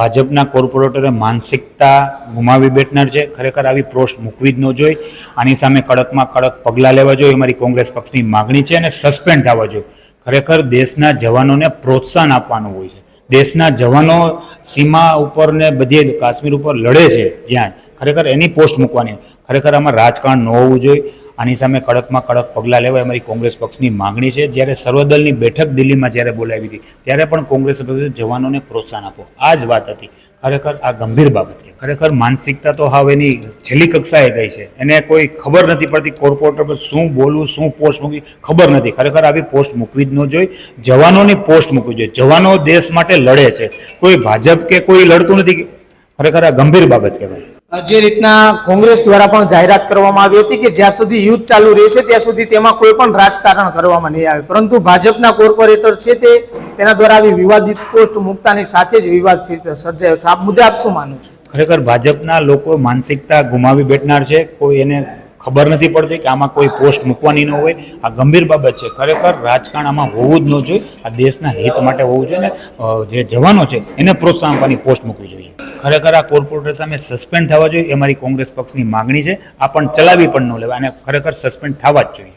ભાજપના કોર્પોરેટરે માનસિકતા ગુમાવી બેઠનાર છે. ખરેખર આવી પોસ્ટ મૂકવી જ ન જોઈએ. આની સામે કડકમાં કડક પગલાં લેવા જોઈએ. અમારી કોંગ્રેસ પક્ષની માગણી છે અને સસ્પેન્ડ થવા જોઈએ. ખરેખર દેશના જવાનોને પ્રોત્સાહન આપવાનું હોય છે. દેશના જવાનો સીમા ઉપર ને બધી કાશ્મીર ઉપર લડે છે જ્યાં. ખરેખર એની પોસ્ટ મૂકવાની. ખરેખર આમાં રાજકારણ ન હોવું જોઈએ. આની સામે કડકમાં કડક પગલાં લેવાય અમારી કોંગ્રેસ પક્ષની માગણી છે. જ્યારે સર્વદળની બેઠક દિલ્હીમાં જ્યારે બોલાવી હતી ત્યારે પણ કોંગ્રેસે જવાનોને પ્રોત્સાહન આપો. આ જ વાત હતી. ખરેખર આ ગંભીર બાબત છે. ખરેખર માનસિકતા તો હાવ એની છેલ્લી કક્ષાએ ગઈ છે. એને કોઈ ખબર નથી પડતી કોર્પોરેટર પર શું બોલવું, શું પોસ્ટ મૂકવી, ખબર નથી. ખરેખર આવી પોસ્ટ મૂકવી જ ન જોઈએ. જવાનોની પોસ્ટ મૂકવી જોઈએ. જવાનો દેશ માટે લડે છે. કોઈ ભાજપ કે કોઈ લડતું નથી. ખરેખર આ ગંભીર બાબત કહેવાય. જે રીતના કોંગ્રેસ દ્વારા પણ જાહેરાત કરવામાં આવી હતી કે જ્યાં સુધી યુદ્ધ ચાલુ રહેશે ત્યાં સુધી તેમાં કોઈ પણ રાજકારણ કરવામાં નહીં આવે. પરંતુ ભાજપના કોર્પોરેટર છે તે, તેના દ્વારા આવી વિવાદિત પોસ્ટ મૂકતાની સાથે જ વિવાદ સર્જાયો છે. આ મુદ્દે આપ શું માનો છો? ખરેખર ભાજપના લોકો માનસિકતા ગુમાવી બેઠનાર છે. કોઈ એને ખબર નથી પડતી કે આમાં કોઈ પોસ્ટ મૂકવાની ન હોય. આ ગંભીર બાબત છે. ખરેખર રાજકારણ આમાં હોવું જ ન જોઈએ. આ દેશના હિત માટે હોવું જોઈએ ને જે જવાનો છે, એને પ્રોત્સાહન આપવાની પોસ્ટ મૂકવી જોઈએ. ખરેખર આ કોર્પોરેટર સામે સસ્પેન્ડ થવા જોઈએ એ મારી કોંગ્રેસ પક્ષની માગણી છે. આ પણ ચલાવી પણ ન લેવાય અને ખરેખર સસ્પેન્ડ થવા જ જોઈએ.